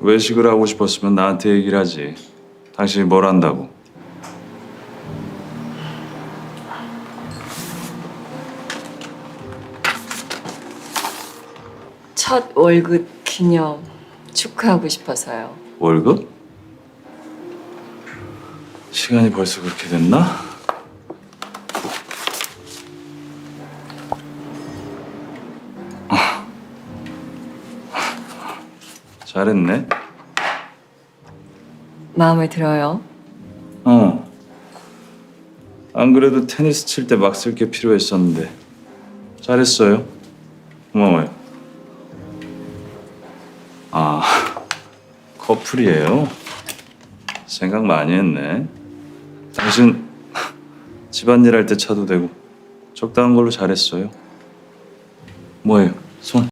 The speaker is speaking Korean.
외식을 하고 싶었으면 나한테 얘기를 하지. 당신이 뭘 한다고? 첫 월급 기념 축하하고 싶어서요. 월급? 시간이 벌써 그렇게 됐나? 잘했네. 마음에 들어요. 어. 안 그래도 테니스 칠 때 막 쓸 게 필요했었는데 잘했어요. 고마워요. 아, 커플이에요. 생각 많이 했네. 당신 집안일 할 때 차도 되고 적당한 걸로 잘했어요. 뭐예요? 손.